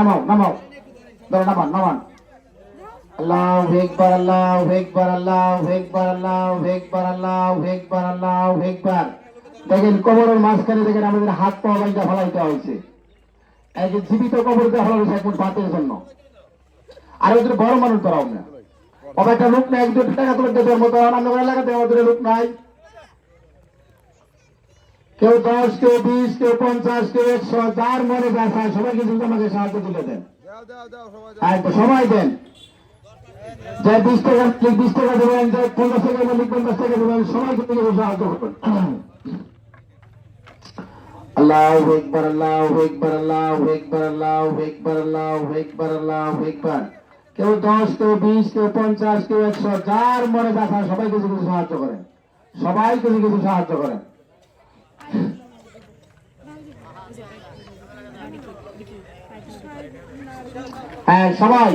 নামাও নামাও। ধরো নামান নামান। আল্লাহ আল্লাহ আল্লাহ আল্লাহ আল্লাহ আল্লাহ দেখেন কবরের মাঝখানে দেখেন আমাদের হাত পা বাইটা ফলাইতে হয়েছে। যে জীবিত কবর দেওয়া হলো এক ফুট ভাতের জন্য। আর ওদের বড় মানুষ ধরাও না। তবে একটা লোক নাই এক দুটো টাকা তুলে দেওয়ার মতো রান্নাঘর এলাকাতে আমাদের লোক নাই। কেউ দশ কেউ বিশ কেউ পঞ্চাশ কেউ একশো যার মনে চায় সবাইকে কিন্তু আমাকে সাহায্য তুলে দেন। সবাই দেন। যে বিশ টাকা বিশ টাকা দেবেন যে পঞ্চাশ টাকা মালিক পঞ্চাশ টাকা দেবেন সবাইকে থেকে সাহায্য করবেন। আল্লাহ একবার আল্লাহ একবার আল্লাহ একবার আল্লাহ একবার আল্লাহ একবার আল্লাহ একবার কেউ দশ কেউ বিশ কেউ পঞ্চাশ কেউ একশো যার মনে দেখা সবাই কিছু কিছু সাহায্য করেন। সবাই কিছু কিছু সাহায্য করেন। হ্যাঁ সবাই।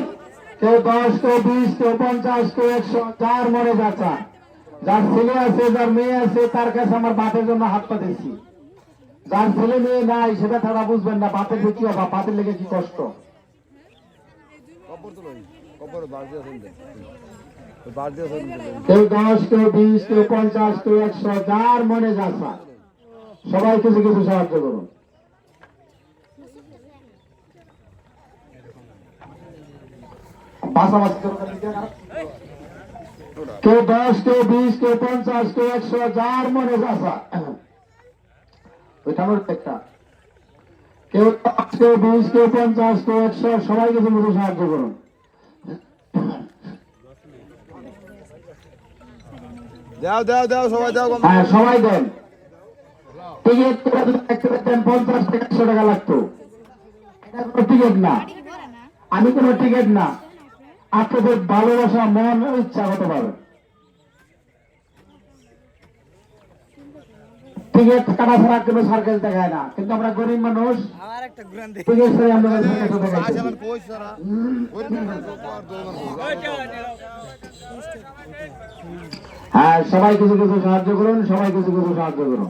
কেউ দশ কেউ বিশ কেউ পঞ্চাশ কেউ একশো যার মনে যাচ্ছা যার ছেলে আছে যার মেয়ে আছে তার কাছে আমার বাপের জন্য হাত পাতেছি যার ছেলে মেয়ে নাই সেটা তারা বুঝবেন না বাপের কি অভাব বাপের লেগে কি কষ্ট? কেউ দশ কেউ বিশ কেউ পঞ্চাশ কেউ একশো যার মনে যাচ্ছা সবাই কিছু কিছু সাহায্য করুন। পাশাপাশি কেউ দশ কেউ বিশ কেউ পঞ্চাশ কেউ একশো যার মনে যাচ্ছা ওইটা আমার একটা। কেউ দশ কেউ বিশ কেউ পঞ্চাশ কেউ একশো সবাই কিছু কিছু সাহায্য করুন। দাও দাও দাও সবাই দাও কম। হ্যাঁ সবাই দেন। টিকিট করে দেন পঞ্চাশ টাকা একশো টাকা লাগতো। এটা কোনো টিকিট না। আমি কোনো টিকিট না। আপনাদের ভালোবাসা মন ইচ্ছা হতে পারে। টিকিট কাটা ছাড়া কোনো সার্কেল দেখায় না কিন্তু আমরা গরিব মানুষ। টিকিট ছাড়া আমরা হ্যাঁ সবাই কিছু কিছু সাহায্য করুন সবাই কিছু কিছু সাহায্য করুন।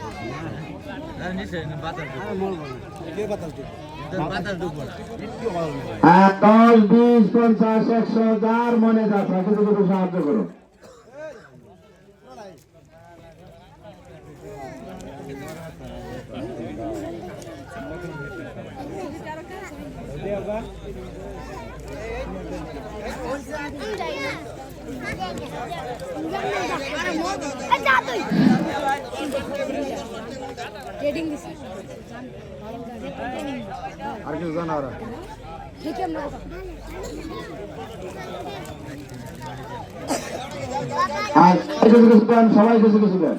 দশ বিশ পঞ্চাশ একশো যার ট্রেডিং দিছি আর কিছু জানা ওরা ঠিক আমরা আর সবাই কিছু কিছু দেন সবাই কিছু কিছু দেন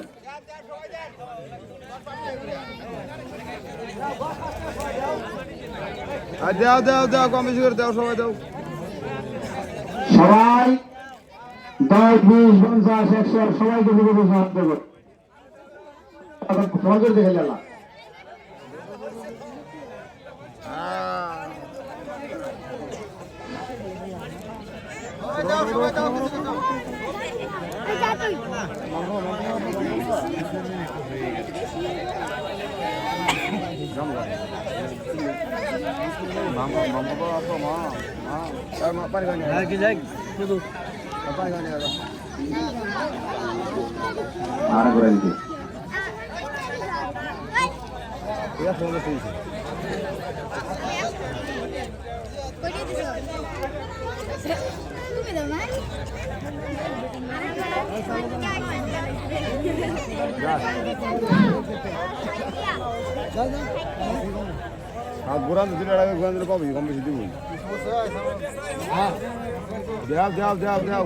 আর দাও দাও দাও কম বেশি করে দাও সবাই দাও সবাই দশ বিশ পঞ্চাশ একশো সবাই কিছু কিছু সাহায্য করুন সহজে দেখে গেলাম মামা মামা বাবা আপা মা মা আর মা পানি গানি আর কি যাই শুধু পানি গানি আর আর করে দিতে ঠিক আছে ওকে ঠিক আছে তুমি দাও না আর গোরান আগে গোরান দিলে পাবি কম বেশি দিব দাও দাও দাও দাও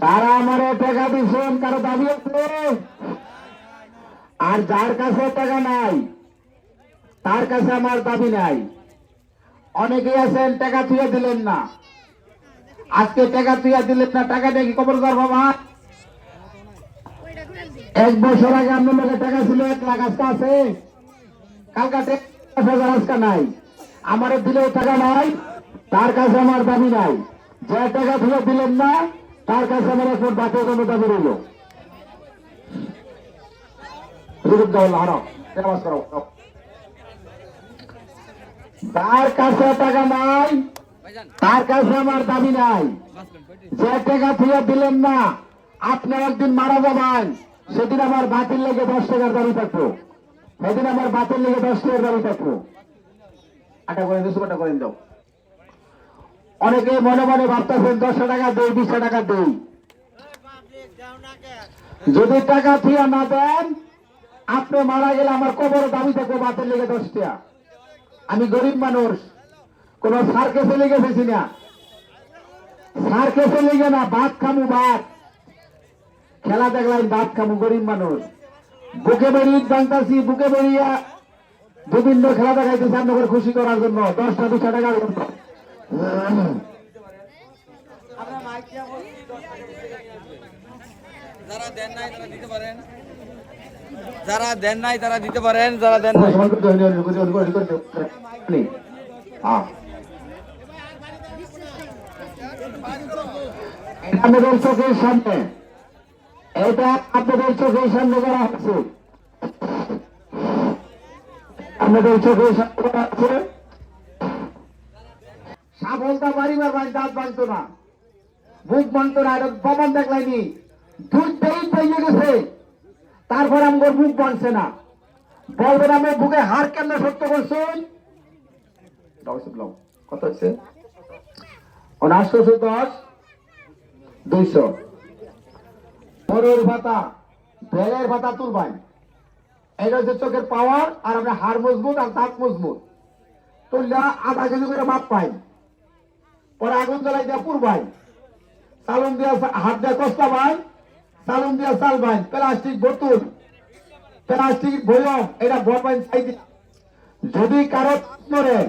যারা আমার টাকা দিচ্ছেন দাবি আর যার কাছে টাকা নাই, তার কাছে আমার দাবি নাই। অনেকেই আছেন, টাকা তুলে দিলেন না। আজকে টাকা তুলে দিলেন না টাকা দেখি কবর কর বাবা? এক বছর আগে আপনার টাকা ছিল এক লাখ, আজকে আছে। কালকা টাকা নাই। আমার দিলেও টাকা নাই, তার কাছে আমার দাবি নাই। যে টাকা তুলে দিলেন না, তার কাছে আমার এখন বাতের জন্য দাবি রইল। তার কাছে টাকা নাই, তার কাছে আমার দাবি নাই। যে টাকা ফিরে দিলেন না, আপনি একদিন মারা যাবেন, সেদিন আমার বাতিল লেগে দশ টাকার দাবি থাকব সেদিন আমার বাতিল লেগে দশ টাকার দাবি থাকব আটা করে দুশো টাকা করে দাও। অনেকে মনে মনে ভাবতেছেন দশশো টাকা দেই বিশশো টাকা দেই। যদি টাকা ফিয়া না দেন, আপনি মারা গেলে আমার কবর দাবি থাকব বাতিল লেগে দশ টাকা। আমি গরিব মানুষ, কোন সার্কেসে লেগে গেছি না। সার্কেসে লেগে না, ভাত খামু, ভাত। খেলা দেখলাম, ভাত খামু, গরিব মানুষ। বুকে বেরিয়ে জানতাছি বুকে বেরিয়ে বিভিন্ন খেলা দেখাইতেছে আপনাদের খুশি করার জন্য। দশটা দুশো টাকার জন্য যারা দেন নাই তারা দিতে পারেন। যারা দেন নাই তারা দিতে পারেন যারা দেন নাই। চোখের সামনে। এটা আপনাদের চোখের সামনে করা হচ্ছে। আপনাদের চোখের সামনে করা হচ্ছে। সাফলতা বাড়িবার বাড়ি, দাঁত ভাঙতো না। বুক ভাঙতো না, এটা প্রমাণ দেখলাইনি দুধ পেয়ে পেয়ে গেছে। তারপরে আমার বুক ভাঙছে না। বলবেন আমি বুকে হার কেন সত্য করছেন কত হচ্ছে? অনাষ্টশো দশ, দুইশো। পরের ভাতা, বেলের ভাতা তুলবাই এটা হচ্ছে চোখের পাওয়ার আর আমরা হাড় মজবুত আর দাঁত মজবুত। তুললে আধা কেজি করে মাপ পাই। পরে আগুন জ্বালাই দিয়া পুরবাই চালন দিয়া হাত দিয়া কষ্টা পাই চালন দিয়া চাল পাই প্লাস্টিক বোতল, প্লাস্টিক বয়ম, এটা চাই দিয়া যদি কারও মরে